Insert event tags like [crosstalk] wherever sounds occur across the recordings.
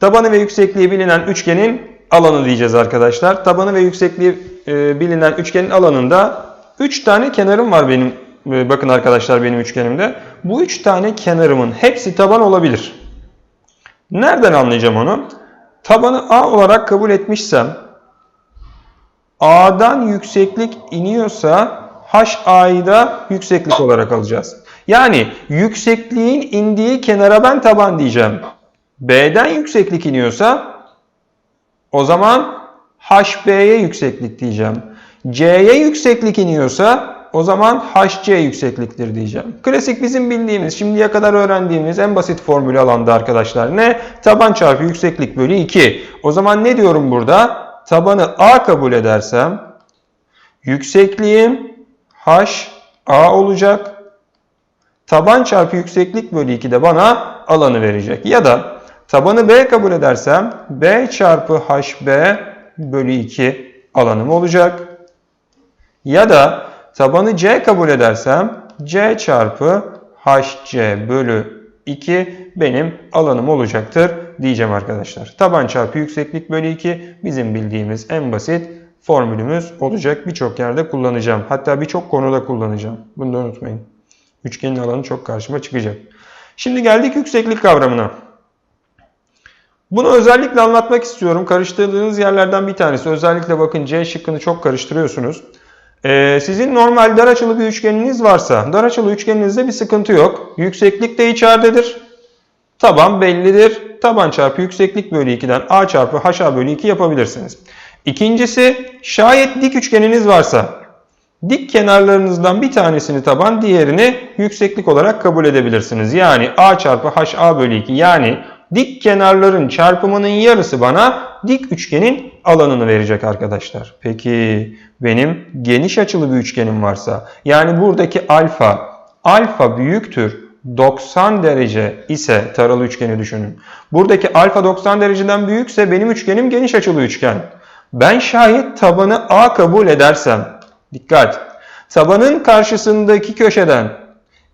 Tabanı ve yüksekliği bilinen üçgenin alanı diyeceğiz arkadaşlar. Tabanı ve yüksekliği e, bilinen üçgenin alanında 3 tane kenarım var benim. e, bakın arkadaşlar benim üçgenimde. Bu 3 tane kenarımın hepsi taban olabilir. Nereden anlayacağım onu? Tabanı A olarak kabul etmişsem A'dan yükseklik iniyorsa HA'yı da yükseklik olarak alacağız. Yani yüksekliğin indiği kenara ben taban diyeceğim. B'den yükseklik iniyorsa o zaman HB'ye yükseklik diyeceğim. C'ye yükseklik iniyorsa o zaman HC yüksekliktir diyeceğim. Klasik bizim bildiğimiz, şimdiye kadar öğrendiğimiz en basit formül alanda arkadaşlar ne? Taban çarpı yükseklik bölü 2. O zaman ne diyorum burada? Tabanı A kabul edersem yüksekliğim H A olacak. Taban çarpı yükseklik bölü 2 de bana alanı verecek. Ya da tabanı B kabul edersem B çarpı HB bölü 2 alanım olacak. Ya da tabanı C kabul edersem C çarpı HC bölü 2 benim alanım olacaktır diyeceğim arkadaşlar. Taban çarpı yükseklik bölü 2 bizim bildiğimiz en basit formülümüz olacak. Birçok yerde kullanacağım. Hatta birçok konuda kullanacağım. Bunu da unutmayın. Üçgenin alanı çok karşıma çıkacak. Şimdi geldik yükseklik kavramına. Bunu özellikle anlatmak istiyorum. Karıştırdığınız yerlerden bir tanesi. Özellikle bakın C şıkkını çok karıştırıyorsunuz. Ee, sizin normal dar açılı bir üçgeniniz varsa, dar açılı üçgeninizde bir sıkıntı yok. Yükseklik de içeridedir. Taban bellidir. Taban çarpı yükseklik bölü 2'den A çarpı HA bölü 2 yapabilirsiniz. İkincisi, şayet dik üçgeniniz varsa, dik kenarlarınızdan bir tanesini taban, diğerini yükseklik olarak kabul edebilirsiniz. Yani A çarpı HA bölü 2 yani dik kenarların çarpımının yarısı bana dik üçgenin alanını verecek arkadaşlar. Peki benim geniş açılı bir üçgenim varsa yani buradaki alfa alfa büyüktür 90 derece ise taralı üçgeni düşünün. Buradaki alfa 90 dereceden büyükse benim üçgenim geniş açılı üçgen. Ben şayet tabanı A kabul edersem dikkat tabanın karşısındaki köşeden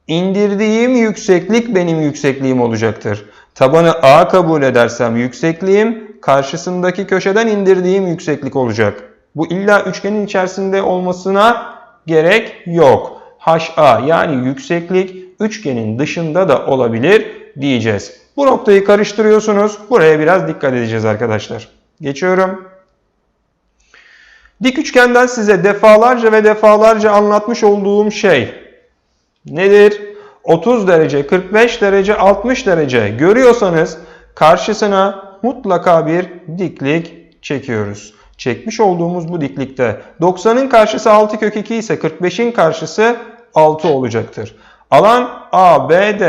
indirdiğim yükseklik benim yüksekliğim olacaktır. Tabanı A kabul edersem yüksekliğim karşısındaki köşeden indirdiğim yükseklik olacak. Bu illa üçgenin içerisinde olmasına gerek yok. HA yani yükseklik üçgenin dışında da olabilir diyeceğiz. Bu noktayı karıştırıyorsunuz. Buraya biraz dikkat edeceğiz arkadaşlar. Geçiyorum. Dik üçgenden size defalarca ve defalarca anlatmış olduğum şey nedir? 30 derece, 45 derece, 60 derece görüyorsanız karşısına mutlaka bir diklik çekiyoruz. Çekmiş olduğumuz bu diklikte 90'ın karşısı 6 kök 2 ise 45'in karşısı 6 olacaktır. Alan ABD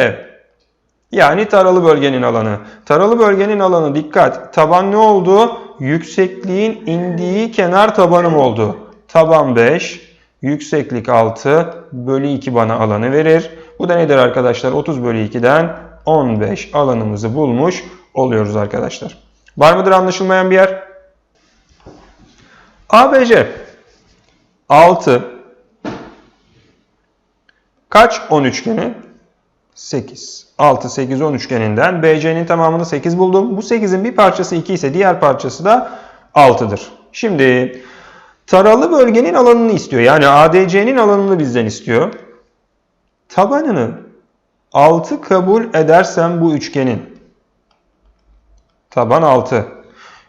yani taralı bölgenin alanı. Taralı bölgenin alanı dikkat. Taban ne oldu? Yüksekliğin indiği kenar tabanım oldu. Taban 5, yükseklik 6 bölü 2 bana alanı verir. Bu da nedir arkadaşlar? 30 bölü 2'den 15 alanımızı bulmuş oluyoruz arkadaşlar. Var mıdır anlaşılmayan bir yer? ABC 6 kaç 10 üçgeni? 8. 6, 8, 10 üçgeninden BC'nin tamamını 8 buldum. Bu 8'in bir parçası 2 ise diğer parçası da 6'dır. Şimdi taralı bölgenin alanını istiyor. Yani ADC'nin alanını bizden istiyor. Tabanını 6 kabul edersem bu üçgenin taban 6.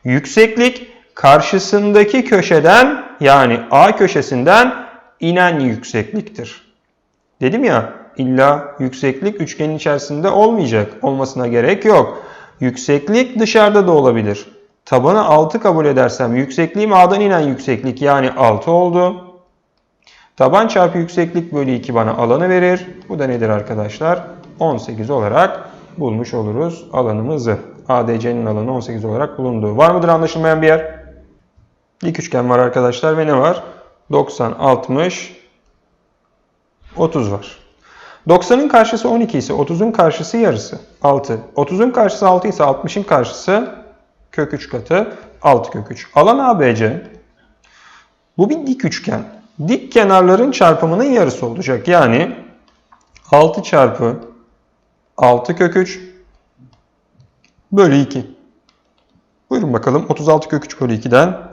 Yükseklik karşısındaki köşeden yani A köşesinden inen yüksekliktir. Dedim ya illa yükseklik üçgenin içerisinde olmayacak. Olmasına gerek yok. Yükseklik dışarıda da olabilir. Tabanı 6 kabul edersem yüksekliğim A'dan inen yükseklik yani 6 oldu. Taban çarpı yükseklik bölü 2 bana alanı verir. Bu da nedir arkadaşlar? 18 olarak bulmuş oluruz alanımızı. ADC'nin alanı 18 olarak bulunduğu. Var mıdır anlaşılmayan bir yer? Dik üçgen var arkadaşlar ve ne var? 90, 60, 30 var. 90'ın karşısı 12 ise 30'un karşısı yarısı 6. 30'un karşısı 6 ise 60'ın karşısı kök 3 katı 6 kök 3. Alan ABC bu bir dik üçgen. Dik kenarların çarpımının yarısı olacak. Yani 6 çarpı 6 kök 3 bölü 2. Yapın bakalım. 36 kök 3 bölü 2'den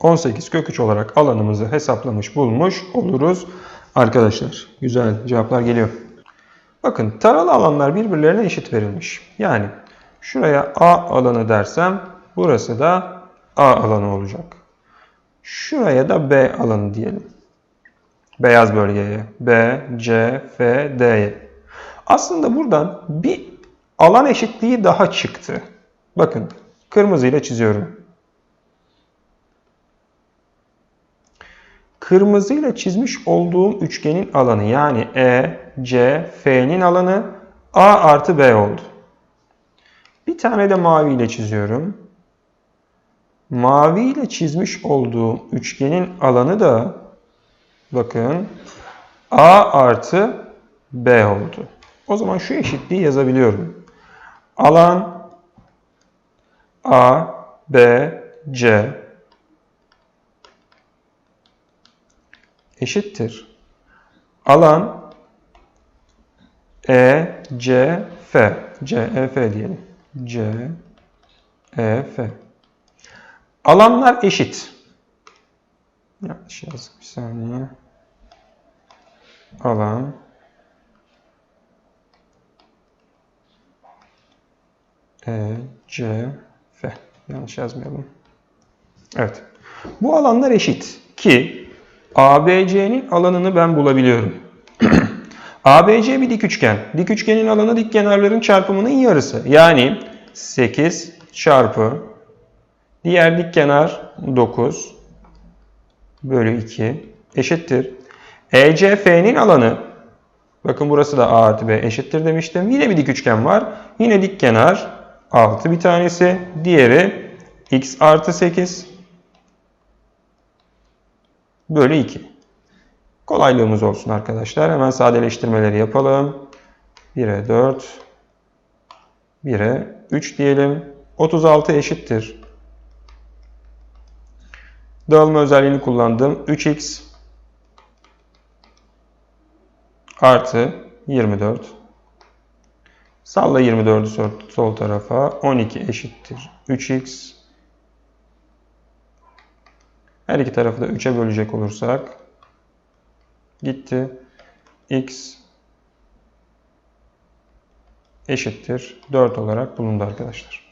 18 kök 3 olarak alanımızı hesaplamış bulmuş oluruz. Arkadaşlar güzel cevaplar geliyor. Bakın taralı alanlar birbirlerine eşit verilmiş. Yani şuraya A alanı dersem burası da A alanı olacak. Şuraya da B alanı diyelim. Beyaz bölgeye. B, C, F, D'ye. Aslında buradan bir alan eşitliği daha çıktı. Bakın kırmızıyla çiziyorum. Kırmızıyla çizmiş olduğum üçgenin alanı yani E, C, F'nin alanı A artı B oldu. Bir tane de maviyle çiziyorum. Maviyle çizmiş olduğum üçgenin alanı da bakın A artı B oldu. O zaman şu eşitliği yazabiliyorum. Alan A, B, C eşittir. Alan E, C, F. C, E, F diyelim. C, E, F. Alanlar eşit. Yanlış yazdım bir saniye. Alan E, C, F. Yanlış yazmayalım. Evet. Bu alanlar eşit ki ABC'nin alanını ben bulabiliyorum. [clears throat] ABC bir dik üçgen. Dik üçgenin alanı dik kenarların çarpımının yarısı. Yani 8 çarpı diğer dik kenar 9 bölü 2 eşittir. ECF'nin alanı bakın burası da A artı B eşittir demiştim. Yine bir dik üçgen var. Yine dik kenar 6 bir tanesi. Diğeri x artı 8 bölü 2. Kolaylığımız olsun arkadaşlar. Hemen sadeleştirmeleri yapalım. 1'e 4, 1'e 3 diyelim. 36 eşittir. Dağılma özelliğini kullandım. 3x artı 24. Salla 24'ü sol, tarafa. 12 eşittir. 3x. Her iki tarafı da 3'e bölecek olursak gitti. x eşittir 4 olarak bulundu arkadaşlar.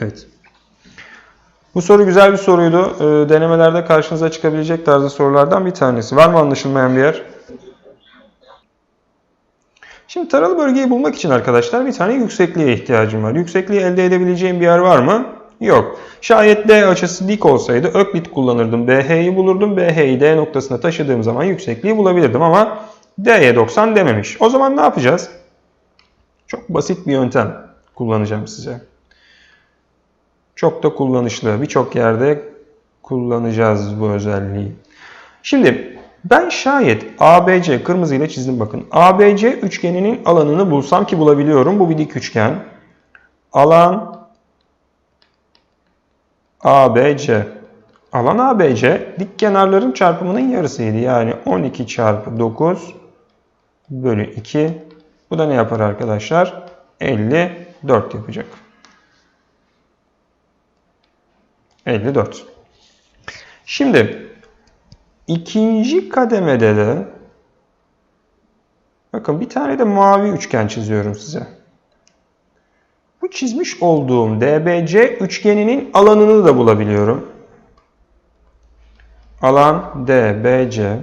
Evet. Bu soru güzel bir soruydu. Ee, denemelerde karşınıza çıkabilecek tarzda sorulardan bir tanesi. Var mı anlaşılmayan bir yer? Şimdi taralı bölgeyi bulmak için arkadaşlar bir tane yüksekliğe ihtiyacım var. Yüksekliği elde edebileceğim bir yer var mı? Yok. Şayet D açısı dik olsaydı öklit kullanırdım. BH'yi bulurdum. BH'yi D noktasına taşıdığım zaman yüksekliği bulabilirdim ama D'ye 90 dememiş. O zaman ne yapacağız? Çok basit bir yöntem kullanacağım size. Çok da kullanışlı. Birçok yerde kullanacağız bu özelliği. Şimdi ben şayet ABC kırmızı ile çizdim bakın. ABC üçgeninin alanını bulsam ki bulabiliyorum. Bu bir dik üçgen. Alan ABC. Alan ABC dik kenarların çarpımının yarısıydı. Yani 12 çarpı 9 bölü 2. Bu da ne yapar arkadaşlar? 54 yapacak. 54. Şimdi ikinci kademede de bakın bir tane de mavi üçgen çiziyorum size. Bu çizmiş olduğum DBC üçgeninin alanını da bulabiliyorum. Alan DBC.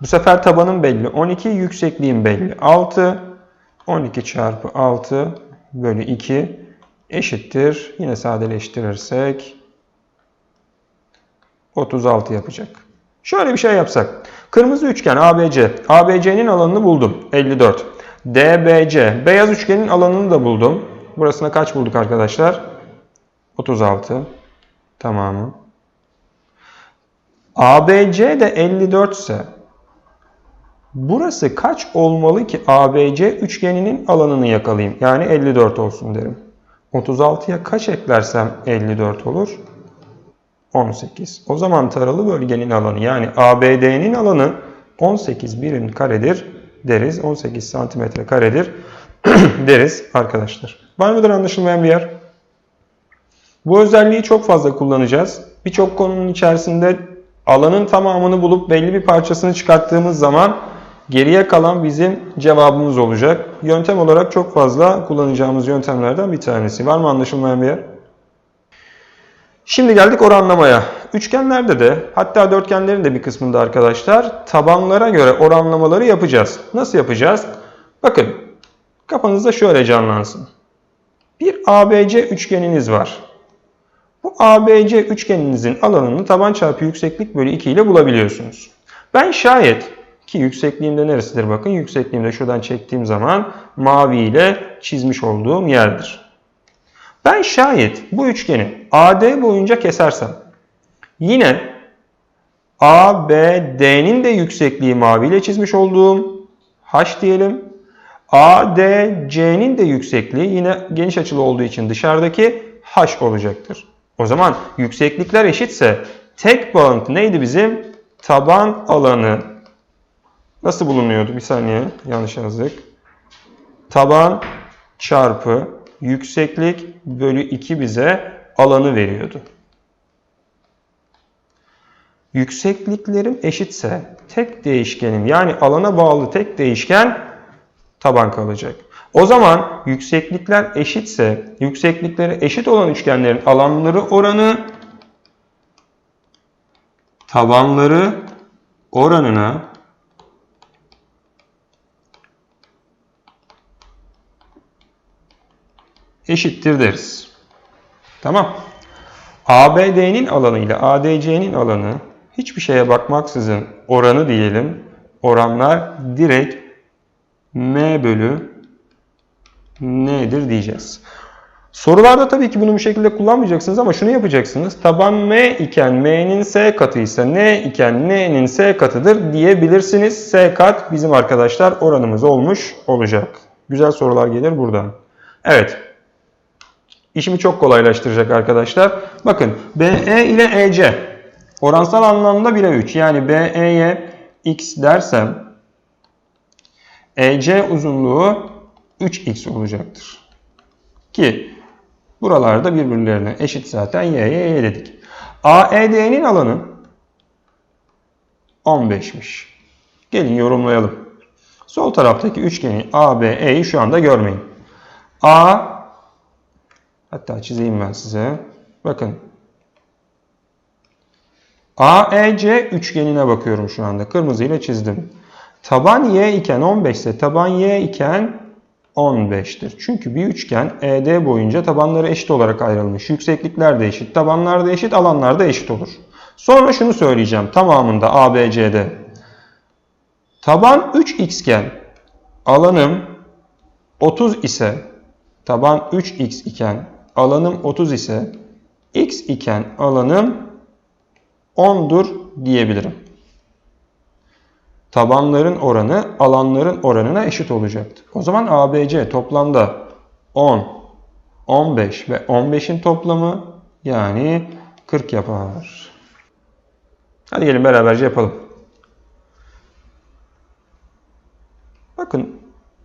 Bu sefer tabanım belli. 12 yüksekliğim belli. 6. 12 çarpı 6 bölü 2 eşittir. Yine sadeleştirirsek 36 yapacak. Şöyle bir şey yapsak. Kırmızı üçgen ABC. ABC'nin alanını buldum. 54. DBC. Beyaz üçgenin alanını da buldum. Burasına kaç bulduk arkadaşlar? 36. Tamamı. ABC de 54 ise burası kaç olmalı ki ABC üçgeninin alanını yakalayayım? Yani 54 olsun derim. 36'ya kaç eklersem 54 olur? 18. O zaman taralı bölgenin alanı yani ABD'nin alanı 18 birim karedir deriz. 18 santimetre karedir [clears throat] deriz arkadaşlar. Var mıdır anlaşılmayan bir yer? Bu özelliği çok fazla kullanacağız. Birçok konunun içerisinde alanın tamamını bulup belli bir parçasını çıkarttığımız zaman geriye kalan bizim cevabımız olacak. Yöntem olarak çok fazla kullanacağımız yöntemlerden bir tanesi. Var mı anlaşılmayan bir yer? Şimdi geldik oranlamaya. Üçgenlerde de hatta dörtgenlerin de bir kısmında arkadaşlar tabanlara göre oranlamaları yapacağız. Nasıl yapacağız? Bakın kafanızda şöyle canlansın. Bir ABC üçgeniniz var. Bu ABC üçgeninizin alanını taban çarpı yükseklik bölü 2 ile bulabiliyorsunuz. Ben şayet ki yüksekliğimde neresidir bakın yüksekliğimde şuradan çektiğim zaman mavi ile çizmiş olduğum yerdir. Ben şayet bu üçgeni AD boyunca kesersem yine ABD'nin de yüksekliği mavi ile çizmiş olduğum H diyelim. ADC'nin de yüksekliği yine geniş açılı olduğu için dışarıdaki H olacaktır. O zaman yükseklikler eşitse tek bağıntı neydi bizim? Taban alanı. Nasıl bulunuyordu? Bir saniye yanlış yazdık. Taban çarpı yükseklik bölü 2 bize alanı veriyordu. Yüksekliklerim eşitse tek değişkenim yani alana bağlı tek değişken taban kalacak. O zaman yükseklikler eşitse yükseklikleri eşit olan üçgenlerin alanları oranı tabanları oranına eşittir deriz. Tamam. ABD'nin alanı ile ADC'nin alanı hiçbir şeye bakmaksızın oranı diyelim. Oranlar direkt M bölü N'dir diyeceğiz. Sorularda tabii ki bunu bu şekilde kullanmayacaksınız ama şunu yapacaksınız. Taban M iken M'nin S katı ise N iken N'nin S katıdır diyebilirsiniz. S kat bizim arkadaşlar oranımız olmuş olacak. Güzel sorular gelir buradan. Evet. İşimi çok kolaylaştıracak arkadaşlar. Bakın BE ile EC oransal anlamda 1'e 3. Yani BE'ye x dersem EC uzunluğu 3x olacaktır. Ki buralarda birbirlerine eşit zaten y'ye y dedik. AED'nin alanı 15'miş. Gelin yorumlayalım. Sol taraftaki üçgeni ABE'yi şu anda görmeyin. A hatta çizeyim ben size. Bakın. AEC üçgenine bakıyorum şu anda. Kırmızıyla çizdim. Taban y iken 15 ise taban y iken 15'tir. Çünkü bir üçgen ED boyunca tabanları eşit olarak ayrılmış. Yükseklikler de eşit, tabanlar da eşit, alanlar da eşit olur. Sonra şunu söyleyeceğim tamamında ABC'de. Taban 3x iken alanım 30 ise taban 3x iken alanım 30 ise x iken alanım 10'dur diyebilirim tabanların oranı alanların oranına eşit olacaktı. O zaman ABC toplamda 10, 15 ve 15'in toplamı yani 40 yapar. Hadi gelin beraberce yapalım. Bakın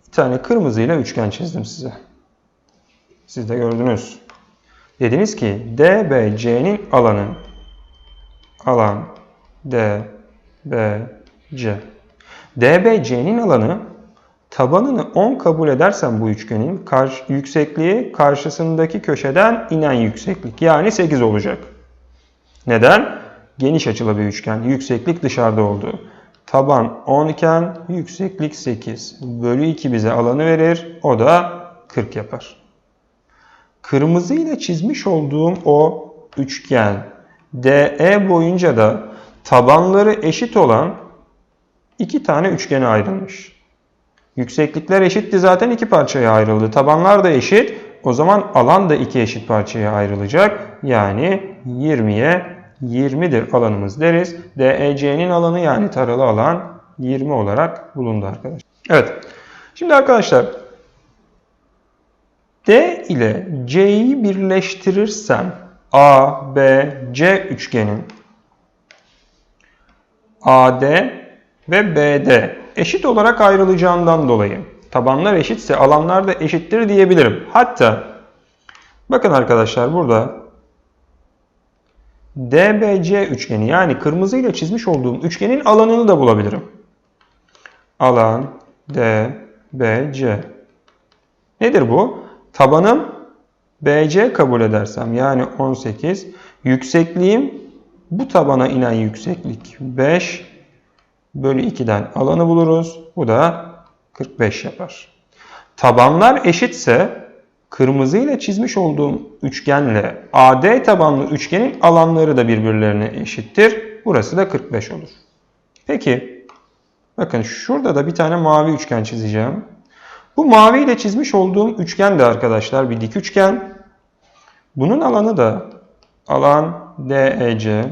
bir tane kırmızıyla üçgen çizdim size. Siz de gördünüz. Dediniz ki DBC'nin alanı alan DBC DBC'nin alanı tabanını 10 kabul edersen bu üçgenin karşı, yüksekliği karşısındaki köşeden inen yükseklik. Yani 8 olacak. Neden? Geniş açılı bir üçgen. Yükseklik dışarıda oldu. Taban 10 iken yükseklik 8. Bölü 2 bize alanı verir. O da 40 yapar. Kırmızı ile çizmiş olduğum o üçgen DE boyunca da tabanları eşit olan iki tane üçgene ayrılmış. Yükseklikler eşitti zaten iki parçaya ayrıldı. Tabanlar da eşit. O zaman alan da iki eşit parçaya ayrılacak. Yani 20'ye 20'dir alanımız deriz. DEC'nin alanı yani taralı alan 20 olarak bulundu arkadaşlar. Evet. Şimdi arkadaşlar D ile C'yi birleştirirsem A, B, C üçgenin AD ve BD eşit olarak ayrılacağından dolayı tabanlar eşitse alanlar da eşittir diyebilirim. Hatta bakın arkadaşlar burada DBC üçgeni yani kırmızıyla çizmiş olduğum üçgenin alanını da bulabilirim. Alan DBC. Nedir bu? Tabanım BC kabul edersem yani 18. Yüksekliğim bu tabana inen yükseklik 5 bölü 2'den alanı buluruz. Bu da 45 yapar. Tabanlar eşitse kırmızı ile çizmiş olduğum üçgenle AD tabanlı üçgenin alanları da birbirlerine eşittir. Burası da 45 olur. Peki bakın şurada da bir tane mavi üçgen çizeceğim. Bu mavi ile çizmiş olduğum üçgen de arkadaşlar bir dik üçgen. Bunun alanı da alan DEC.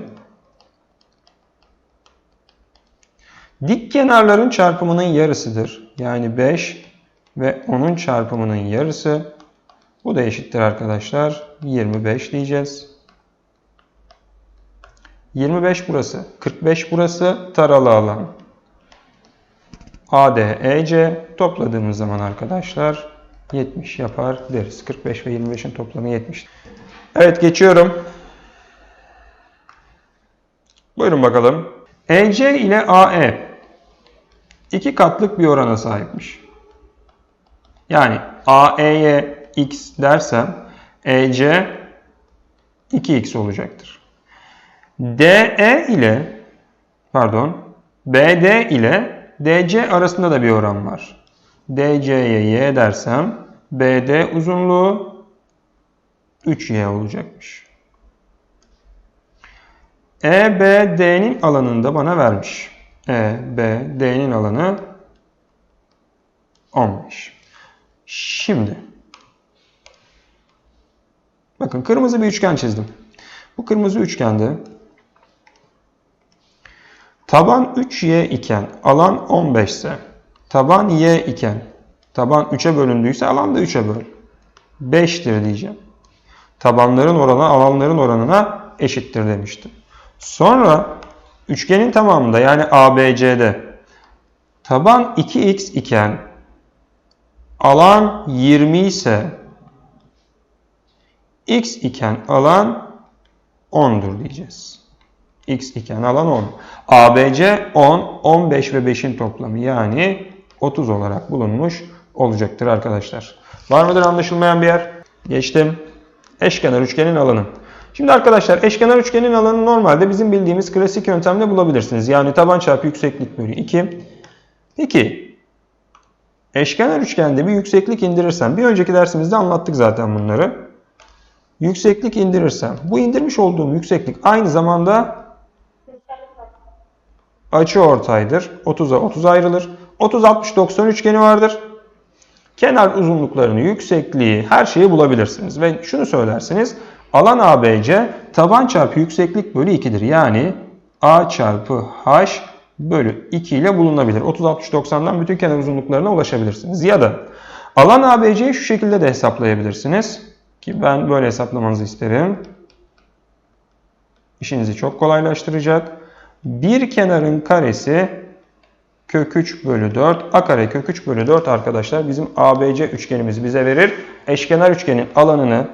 Dik kenarların çarpımının yarısıdır. Yani 5 ve onun çarpımının yarısı. Bu da eşittir arkadaşlar. 25 diyeceğiz. 25 burası. 45 burası. Taralı alan. ADEC topladığımız zaman arkadaşlar 70 yapar deriz. 45 ve 25'in toplamı 70. Evet geçiyorum. Buyurun bakalım. EC ile AE iki katlık bir orana sahipmiş. Yani AE'ye x dersem EC 2x olacaktır. DE ile pardon BD ile DC arasında da bir oran var. DC'ye y dersem BD uzunluğu 3y olacakmış. EBD'nin alanını da bana vermiş. EBD'nin alanı 15. Şimdi bakın kırmızı bir üçgen çizdim. Bu kırmızı üçgende taban 3y iken alan 15 ise taban y iken taban 3'e bölündüyse alan da 3'e böl. 5'tir diyeceğim. Tabanların oranı alanların oranına eşittir demiştim. Sonra üçgenin tamamında yani ABC'de taban 2x iken alan 20 ise x iken alan 10'dur diyeceğiz. X iken alan 10. ABC 10, 15 ve 5'in toplamı yani 30 olarak bulunmuş olacaktır arkadaşlar. Var mıdır anlaşılmayan bir yer? Geçtim. Eşkenar üçgenin alanı. Şimdi arkadaşlar eşkenar üçgenin alanı normalde bizim bildiğimiz klasik yöntemle bulabilirsiniz. Yani taban çarpı yükseklik bölü 2. Peki eşkenar üçgende bir yükseklik indirirsem bir önceki dersimizde anlattık zaten bunları. Yükseklik indirirsem bu indirmiş olduğum yükseklik aynı zamanda açı ortaydır. 30'a 30 ayrılır. 30 60 90 üçgeni vardır. Kenar uzunluklarını, yüksekliği, her şeyi bulabilirsiniz. Ve şunu söylersiniz. Alan ABC taban çarpı yükseklik bölü 2'dir. Yani A çarpı H bölü 2 ile bulunabilir. 30 60 90'dan bütün kenar uzunluklarına ulaşabilirsiniz. Ya da alan ABC'yi şu şekilde de hesaplayabilirsiniz. Ki ben böyle hesaplamanızı isterim. İşinizi çok kolaylaştıracak. Bir kenarın karesi kök 3 bölü 4. A kare kök 3 bölü 4 arkadaşlar bizim ABC üçgenimizi bize verir. Eşkenar üçgenin alanını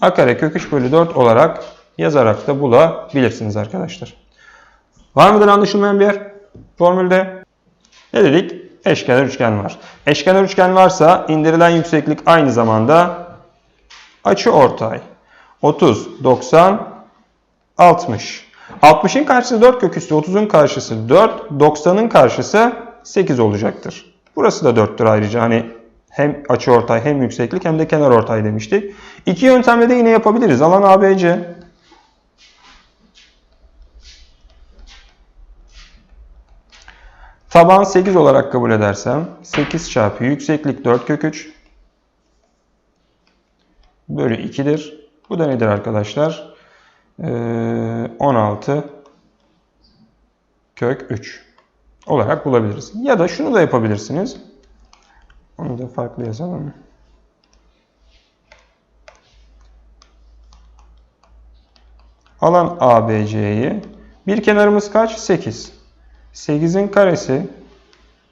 A kare kök 3 bölü 4 olarak yazarak da bulabilirsiniz arkadaşlar. Var mıdır anlaşılmayan bir yer? Formülde ne dedik? Eşkenar üçgen var. Eşkenar üçgen varsa indirilen yükseklik aynı zamanda açı ortay. 30, 90, 60. 60'ın karşısı 4 kök üstü, 30'un karşısı 4, 90'ın karşısı 8 olacaktır. Burası da 4'tür ayrıca. Hani hem açı ortay hem yükseklik hem de kenar ortay demiştik. İki yöntemle de yine yapabiliriz. Alan ABC. Taban 8 olarak kabul edersem 8 çarpı yükseklik 4 kök 3 bölü 2'dir. Bu da nedir arkadaşlar? 16 kök 3 olarak bulabiliriz. Ya da şunu da yapabilirsiniz. Onu da farklı yazalım. Alan ABC'yi bir kenarımız kaç? 8. 8'in karesi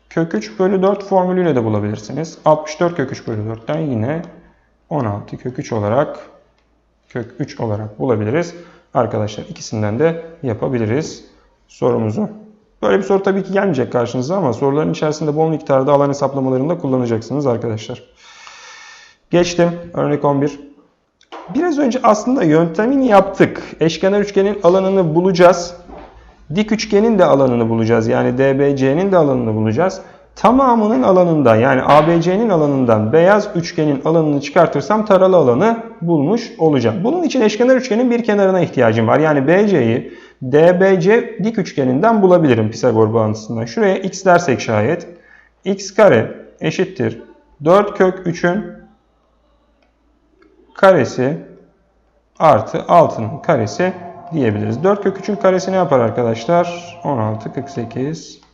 kök 3 bölü 4 formülüyle de bulabilirsiniz. 64 kök 3 bölü 4'ten yine 16 kök 3 olarak kök 3 olarak bulabiliriz. Arkadaşlar ikisinden de yapabiliriz sorumuzu. Böyle bir soru tabii ki gelmeyecek karşınıza ama soruların içerisinde bol miktarda alan hesaplamalarında kullanacaksınız arkadaşlar. Geçtim. Örnek 11. Biraz önce aslında yöntemini yaptık. Eşkenar üçgenin alanını bulacağız. Dik üçgenin de alanını bulacağız. Yani DBC'nin de alanını bulacağız. Tamamının alanından yani ABC'nin alanından beyaz üçgenin alanını çıkartırsam taralı alanı bulmuş olacağım. Bunun için eşkenar üçgenin bir kenarına ihtiyacım var. Yani BC'yi DBC dik üçgeninden bulabilirim Pisagor bağıntısından. Şuraya x dersek şayet x kare eşittir 4 kök 3'ün karesi artı 6'nın karesi diyebiliriz. 4 kök 3'ün karesi ne yapar arkadaşlar? 16, 48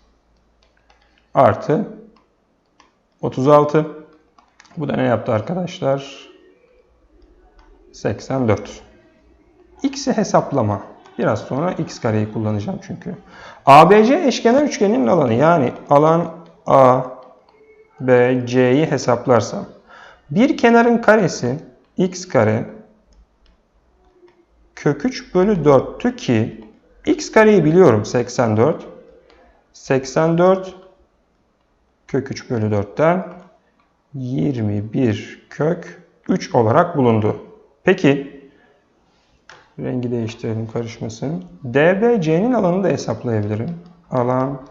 artı 36. Bu da ne yaptı arkadaşlar? 84. X'i hesaplama. Biraz sonra x kareyi kullanacağım çünkü. ABC eşkenar üçgenin alanı yani alan A, B, C'yi hesaplarsam bir kenarın karesi x kare kök 3 bölü 4'tü ki x kareyi biliyorum 84. 84 kök 3 bölü 4'ten 21 kök 3 olarak bulundu. Peki rengi değiştirelim karışmasın. DBC'nin alanını da hesaplayabilirim. Alan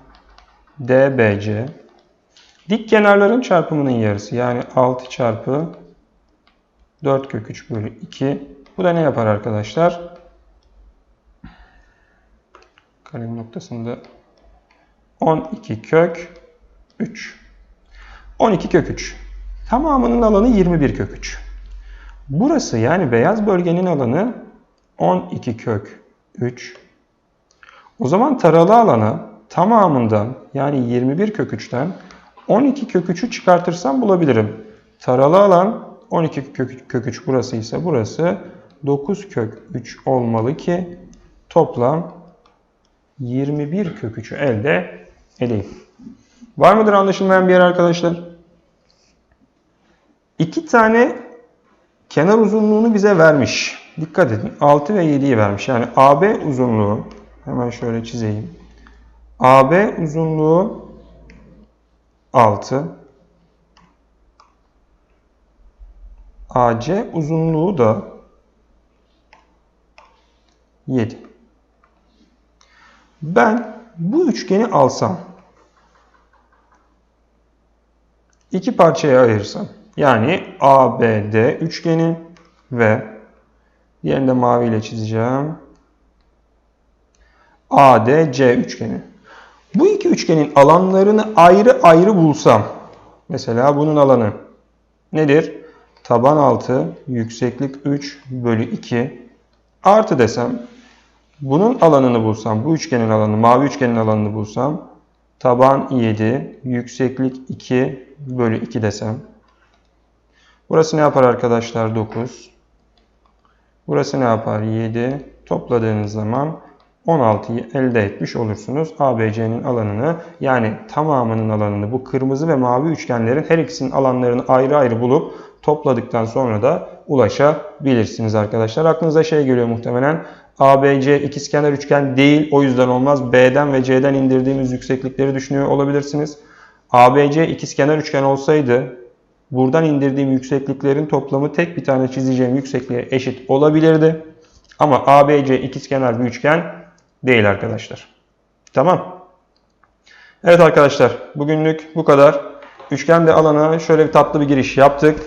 DBC dik kenarların çarpımının yarısı yani 6 çarpı 4 kök 3 bölü 2. Bu da ne yapar arkadaşlar? Kalem noktasında 12 kök 3. 12 kök 3. Tamamının alanı 21 kök 3. Burası yani beyaz bölgenin alanı 12 kök 3. O zaman taralı alana tamamından yani 21 kök 3'ten 12 kök 3'ü çıkartırsam bulabilirim. Taralı alan 12 kök, kök 3 burası ise burası 9 kök 3 olmalı ki toplam 21 kök 3'ü elde edeyim. Var mıdır anlaşılmayan bir yer arkadaşlar? İki tane kenar uzunluğunu bize vermiş. Dikkat edin 6 ve 7'yi vermiş. Yani AB uzunluğu hemen şöyle çizeyim. AB uzunluğu 6. AC uzunluğu da 7. Ben bu üçgeni alsam iki parçaya ayırsam yani ABD üçgeni ve diğerini de maviyle çizeceğim. ADC üçgeni. Bu iki üçgenin alanlarını ayrı ayrı bulsam mesela bunun alanı nedir? Taban 6, yükseklik 3 bölü 2 artı desem bunun alanını bulsam, bu üçgenin alanını, mavi üçgenin alanını bulsam taban 7, yükseklik 2 bölü 2 desem. Burası ne yapar arkadaşlar? 9. Burası ne yapar? 7. Topladığınız zaman 16'yı elde etmiş olursunuz. ABC'nin alanını yani tamamının alanını bu kırmızı ve mavi üçgenlerin her ikisinin alanlarını ayrı ayrı bulup topladıktan sonra da ulaşabilirsiniz arkadaşlar. Aklınıza şey geliyor muhtemelen. ABC ikizkenar üçgen değil o yüzden olmaz. B'den ve C'den indirdiğimiz yükseklikleri düşünüyor olabilirsiniz. ABC ikizkenar üçgen olsaydı buradan indirdiğim yüksekliklerin toplamı tek bir tane çizeceğim yüksekliğe eşit olabilirdi. Ama ABC ikizkenar bir üçgen değil arkadaşlar. Tamam. Evet arkadaşlar bugünlük bu kadar. Üçgende alana şöyle bir tatlı bir giriş yaptık.